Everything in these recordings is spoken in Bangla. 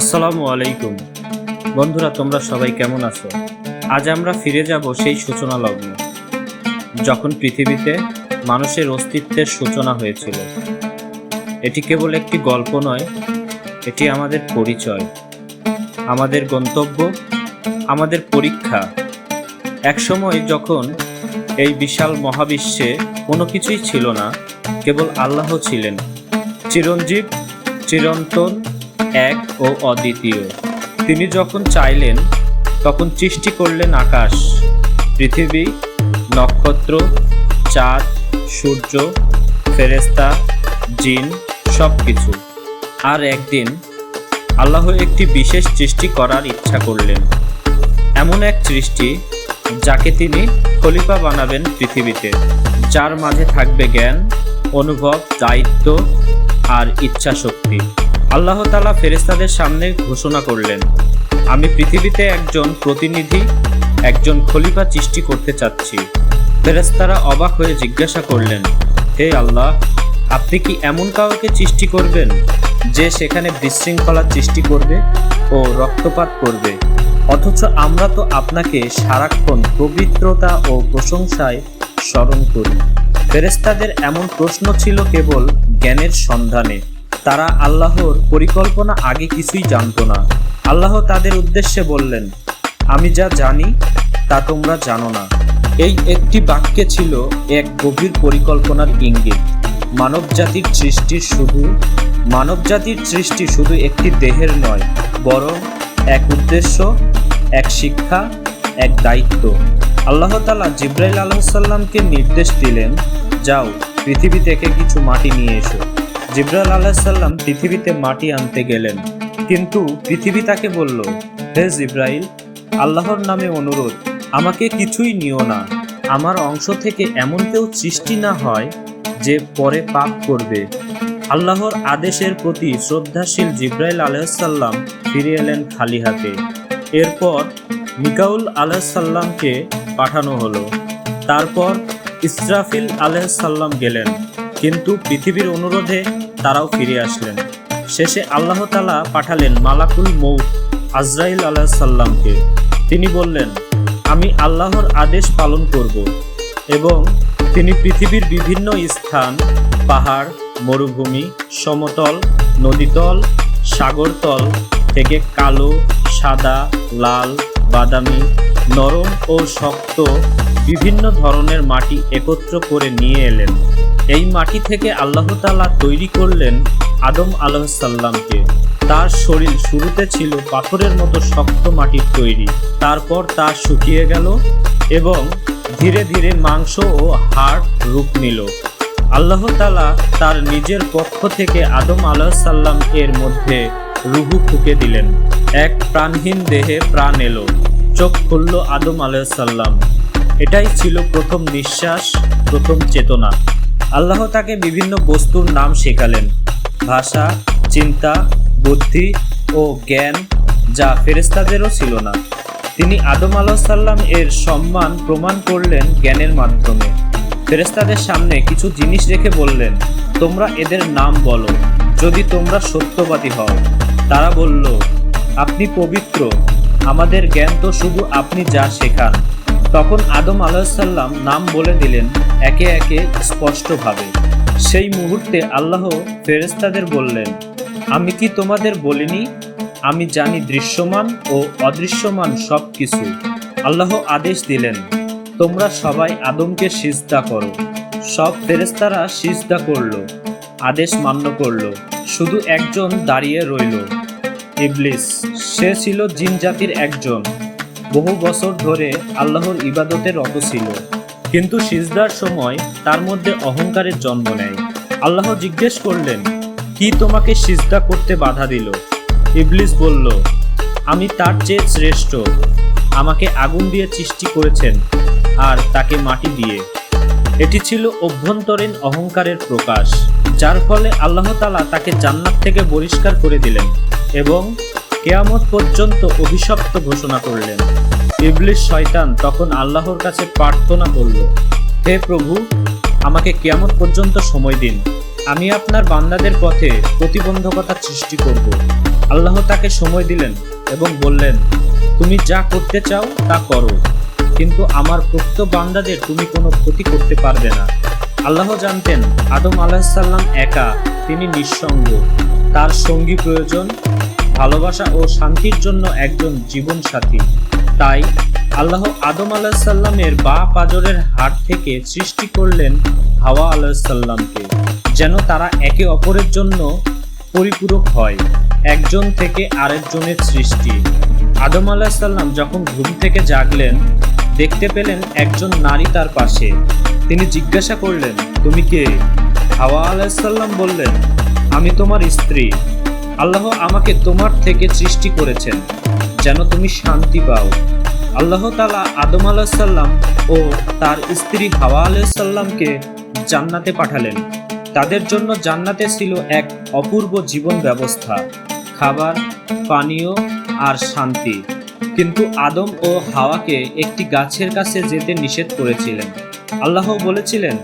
আসসালামু আলাইকুম। বন্ধুরা, তোমরা সবাই কেমন আছো? আজ আমরা ফিরে যাব সেই সূচনা লগ্ন, যখন পৃথিবীতে মানুষের অস্তিত্বের সূচনা হয়েছিল। এটি কেবল একটি গল্প নয়, এটি আমাদের পরিচয়, আমাদের গন্তব্য, আমাদের পরীক্ষা। একসময় যখন এই বিশাল মহাবিশ্বে কোনো কিছুই ছিল না, কেবল আল্লাহ ছিলেন। চিরঞ্জীব, চিরন্তন এক ও অদ্বিতীয়। তিনি যখন চাইলেন, তখন সৃষ্টি করলেন আকাশ, পৃথিবী, নক্ষত্র, চাঁদ, সূর্য ফেরেস্তা জিন সব কিছু আর একদিন আল্লাহ একটি বিশেষ সৃষ্টি করার ইচ্ছা করলেন। এমন এক সৃষ্টি যাকে তিনি খলিফা বানাবেন পৃথিবীতে, যার মাঝে থাকবে জ্ঞান, অনুভব, দায়িত্ব আর ইচ্ছা শক্তি আল্লাহ তালা ফেরেস্তাদের সামনে ঘোষণা করলেন, আমি পৃথিবীতে একজন প্রতিনিধি, একজন খলিফা সৃষ্টি করতে চাচ্ছি। ফেরেস্তারা অবাক হয়ে জিজ্ঞাসা করলেন, হে আল্লাহ, আপনি কি এমন কাউকে সৃষ্টি করবেন যে সেখানে বিশৃঙ্খলা সৃষ্টি করবে ও রক্তপাত করবে? অথচ আমরা তো আপনাকে সারাক্ষণ পবিত্রতা ও প্রশংসায় স্মরণ করি। ফেরেস্তাদের এমন প্রশ্ন ছিল কেবল জ্ঞানের সন্ধানে। তারা আল্লাহর পরিকল্পনা আগে কিছুই জানতো না। আল্লাহ তাদের উদ্দেশ্যে বললেন, আমি যা জানি, তা তোমরা জানো না। এই একটি বাক্যে ছিল এক গভীর পরিকল্পনার ইঙ্গিত। মানব জাতির সৃষ্টির শুধু মানব জাতির সৃষ্টি শুধু একটি দেহের নয়, বরং এক উদ্দেশ্য, এক শিক্ষা, এক দায়িত্ব। আল্লাহ তালা জিব্রাইল আলাহিসাল্লামকে নির্দেশ দিলেন, যাও, পৃথিবী থেকে কিছু মাটি নিয়ে এসো। জিব্রাইল আলাহিসাল্লাম পৃথিবীতে মাটি আনতে গেলেন। কিন্তু পৃথিবী তাকে বলল, হে জিব্রাইল, আল্লাহর নামে অনুরোধ, আমাকে কিছুই নিও না। আমার অংশ থেকে এমন কেউ সৃষ্টি না হয় যে পরে পাপ করবে। আল্লাহর আদেশের প্রতি শ্রদ্ধাশীল জিব্রাইল আলাইসাল্লাম ফিরে এলেন খালি হাতে। এরপর মিকাউল আলাইসাল্লামকে পাঠানো হলো। তারপর ইসরাফিল আলাইসাল্লাম গেলেন। কিন্তু পৃথিবীর অনুরোধে তারাও ফিরে আসলেন। শেষে আল্লাহ তালা পাঠালেন মালাকুল মৌত আজরাইল আলাইসাল্লামকে তিনি বললেন, আমি আল্লাহর আদেশ পালন করব এবং তিনি পৃথিবীর বিভিন্ন স্থান, পাহাড়, মরুভূমি, সমতল, নদীতল, সাগরতল থেকে কালো, সাদা, লাল, বাদামি, নরম ও শক্ত বিভিন্ন ধরনের মাটি একত্র করে নিয়ে এলেন। এই মাটি থেকে আল্লাহ তাআলা তৈরি করলেন আদম আলাহিসাল্লামকে তার শরীর শুরুতে ছিল পাথরের মতো শক্ত মাটির তৈরি। তারপর তা শুকিয়ে গেল এবং ধীরে ধীরে মাংস ও হাড় রূপ নিল। আল্লাহ তালা তার নিজের পক্ষ থেকে আদম আলাহিসাল্লাম এর মধ্যে রুহু ফুকে দিলেন। এক প্রাণহীন দেহে প্রাণ এলো। চোখ খুলল আদম আলাহিসাল্লাম এটাই ছিল প্রথম নিঃশ্বাস, প্রথম চেতনা। আল্লাহ তাকে বিভিন্ন বস্তুর নাম শেখালেন। ভাষা, চিন্তা, বুদ্ধি ও জ্ঞান যা ফেরেস্তাদেরও ছিল না। তিনি আদম আলাহিসাল্লাম এর সম্মান প্রমাণ করলেন জ্ঞানের মাধ্যমে। ফেরেস্তাদের সামনে কিছু জিনিস রেখে বললেন, তোমরা এদের নাম বলো, যদি তোমরা সত্যবাদী হও। তারা বলল, আপনি পবিত্র, আমাদের জ্ঞান তো শুধু আপনি যা শেখান। তখন আদম আলাহিসাল্লাম নাম বলে দিলেন একে একে স্পষ্টভাবে। সেই মুহূর্তে আল্লাহ ফেরেস্তাদের বললেন, আমি কি তোমাদের বলিনি? আমি জানি দৃশ্যমান ও অদৃশ্যমান সব কিছু আল্লাহ আদেশ দিলেন, তোমরা সবাই আদমকে সিজদা করো। সব ফেরেস্তারা সিজদা করল, আদেশ মান্য করল, শুধু একজন দাঁড়িয়ে রইল। ইবলিস, সে ছিল জিন জাতির একজন। বহু বছর ধরে আল্লাহর ইবাদতে রত ছিল। কিন্তু সিজদার সময় তার মধ্যে অহংকারের জন্ম নেয়। আল্লাহ জিজ্ঞেস করলেন, কি তোমাকে সিজদা করতে বাধা দিল? ইবলিস বলল, আমি তার চেয়ে শ্রেষ্ঠ। আমাকে আগুন দিয়ে সৃষ্টি করেছেন আর তাকে মাটি দিয়ে। এটি ছিল অভ্যন্তরীণ অহংকারের প্রকাশ, যার ফলে আল্লাহ তালা তাকে জান্নাত থেকে বহিষ্কার করে দিলেন এবং কেয়ামত পর্যন্ত অভিশপ্ত ঘোষণা করলেন। ইবলিস শয়তান তখন আল্লাহর কাছে প্রার্থনা করল, হে প্রভু, আমাকে কেয়ামত পর্যন্ত সময় দিন। আমি আপনার বান্দাদের পথে প্রতিবন্ধকতা সৃষ্টি করব। আল্লাহ তাকে সময় দিলেন এবং বললেন, তুমি যা করতে চাও তা করো, কিন্তু আমার প্রকৃত বান্দাদের তুমি কোনো ক্ষতি করতে পারবে না। আল্লাহ জানতেন, আদম আলাহিসাল্লাম একা, তিনি নিঃসঙ্গ। তার সঙ্গী প্রয়োজন ভালোবাসা ও শান্তির জন্য একজন জীবন সাথী তাই আল্লাহ আদম আলাহিসাল্লামের বা পাজরের হাট থেকে সৃষ্টি করলেন হাওয়া আলাহিসাল্লামকে যেন তারা একে অপরের জন্য পরিপূরক হয়, একজন থেকে আরেকজনের সৃষ্টি। আদম আলাহিসাল্লাম যখন ঘুম থেকে জাগলেন, দেখতে পেলেন একজন নারী তার পাশে। তিনি জিজ্ঞাসা করলেন, তুমি কে? হাওয়া আলাহিসাল্লাম বললেন, আমি তোমার স্ত্রী। আল্লাহ আমাকে তোমার থেকে সৃষ্টি করেছেন, যেন তুমি শান্তি পাও। আল্লাহ তালা আদম আলাহিসাল্লাম ও তার স্ত্রী হাওয়া আলাইসাল্লামকে জান্নাতে পাঠালেন। তাদের জন্য জান্নাতে ছিল এক অপূর্ব জীবন ব্যবস্থা, খাবার, পানীয় আর শান্তি। কিন্তু আদম ও হাওয়াকে একটি গাছের কাছে যেতে নিষেধ করেছিলেন। আল্লাহ বলেছিলেন,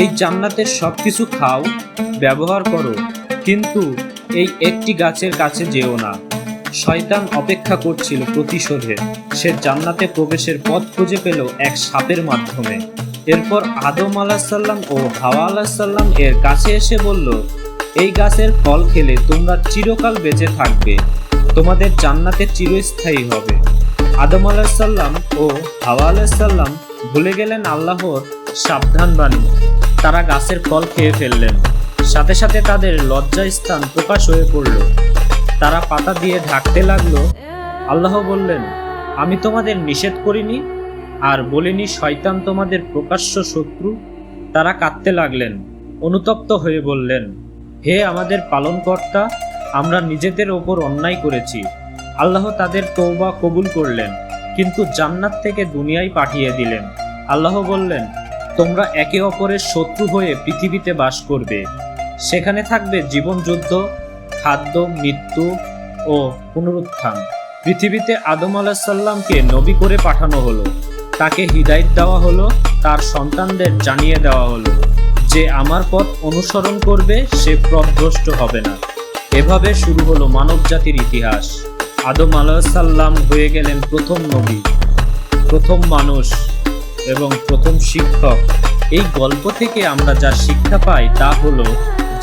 এই জান্নাতের সব কিছু খাও, ব্যবহার করো, কিন্তু এই একটি গাছের কাছে যেও না। শয়তান অপেক্ষা করছিল প্রতিশোধে। সে জান্নাতে প্রবেশের পথ খুঁজে পেল এক সাপের মাধ্যমে। এরপর আদম আলাহিসাল্লাম ও হাওয়া আলাহিসাল্লাম এর কাছে এসে বলল, এই গাছের ফল খেলে তোমরা চিরকাল বেঁচে থাকবে। তোমাদের জান্নাতে চিরস্থায়ী হবে। আদম আলাহিসাল্লাম ও হাওয়া আলাহিসাল্লাম ভুলে গেলেন আল্লাহর সাবধান বাণী তারা গাছের ফল খেয়ে ফেললেন। সাথে সাথে তাদের লজ্জা স্থান প্রকাশ হয়ে পড়ল। তারা পাতা দিয়ে ঢাকতে লাগল। আল্লাহ বললেন, আমি তোমাদের নিষেধ করিনি, আর বলিনি শয়তান তোমাদের প্রকাশ্য শত্রু। তারা কাঁদতে লাগলেন, অনুতপ্ত হয়ে বললেন, হে আমাদের পালনকর্তা, আমরা নিজেদের ওপর অন্যায় করেছি। আল্লাহ তাদের তৌবা কবুল করলেন, কিন্তু জান্নাত থেকে দুনিয়ায় পাঠিয়ে দিলেন। আল্লাহ বললেন, তোমরা একে অপরের শত্রু হয়ে পৃথিবীতে বাস করবে। সেখানে থাকবে জীবনযুদ্ধ খাদ্য, মৃত্যু ও পুনরুত্থান। পৃথিবীতে আদম আলাহিসাল্লামকে নবী করে পাঠানো হলো। তাকে হিদায়ত দেওয়া হলো, তার সন্তানদের জানিয়ে দেওয়া হলো যে আমার পথ অনুসরণ করবে, সে পথভ্রষ্ট হবে না। এভাবে শুরু হলো মানব জাতির ইতিহাস। আদম আলাহিসাল্লাম হয়ে গেলেন প্রথম নবী, প্রথম মানুষ এবং প্রথম শিক্ষক। এই গল্প থেকে আমরা যা শিক্ষা পাই তা হলো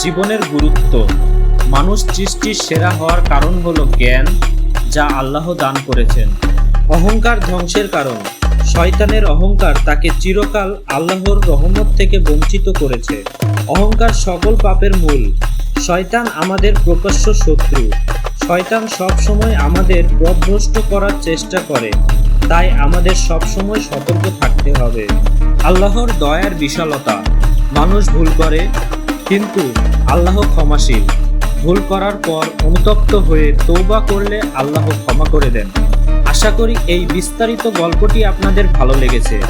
জীবনের গুরুত্ব। মানুষ সৃষ্টির সেরা হওয়ার কারণ হলো জ্ঞান, যা আল্লাহ দান করেছেন। অহংকার ধ্বংসের কারণ। শয়তানের অহংকার তাকে চিরকাল আল্লাহর রহমত থেকে বঞ্চিত করেছে। অহংকার সকল পাপের মূল। শয়তান আমাদের প্রকাশ্য শত্রু। শয়তান সবসময় আমাদের পথভ্রষ্ট করার চেষ্টা করে। তাই আমাদের সবসময় সতর্ক থাকতে হবে। আল্লাহর দয়ার বিশালতা। মানুষ ভুল করে কিন্তু আল্লাহ ক্ষমাশীল। ভুল করার পর অনুতপ্ত হয়ে তৌবা করলে আল্লাহ ক্ষমা করে দেন। আশা করি এই বিস্তারিত গল্পটি আপনাদের ভালো লেগেছে।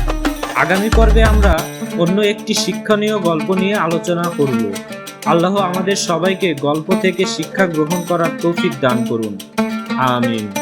আগামী পর্বে আমরা অন্য একটি শিক্ষণীয় গল্প নিয়ে আলোচনা করব। আল্লাহ আমাদের সবাইকে গল্প থেকে শিক্ষা গ্রহণ করার তৌফিক দান করুন। আমিন।